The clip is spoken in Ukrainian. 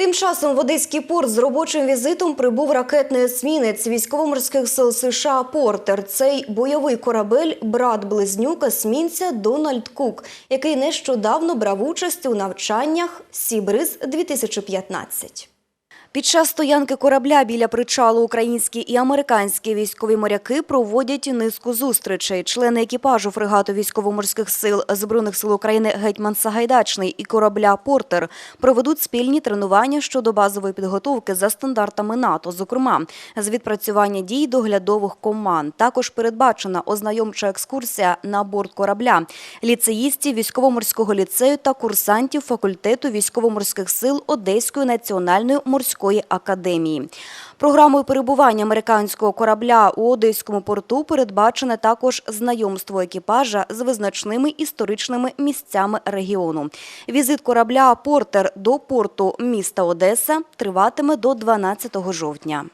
Тим часом в Одеський порт з робочим візитом прибув ракетний есмінець військово-морських сил США «Портер». Цей бойовий корабель – брат-близнюк есмінця Дональд Кук, який нещодавно брав участь у навчаннях «Сібриз-2015». Під час стоянки корабля біля причалу українські і американські військові моряки проводять низку зустрічей. Члени екіпажу фрегату військово-морських сил Збройних сил України «Гетьман Сагайдачний» і корабля «Портер» проведуть спільні тренування щодо базової підготовки за стандартами НАТО, зокрема, з відпрацювання дій доглядових команд. Також передбачена ознайомча екскурсія на борт корабля ліцеїстів військово-морського ліцею та курсантів факультету військово-морських сил Одеської національної морської академії. Програмою перебування американського корабля у Одеському порту передбачене також знайомство екіпажа з визначними історичними місцями регіону. Візит корабля «Портер» до порту міста Одеса триватиме до 12 жовтня.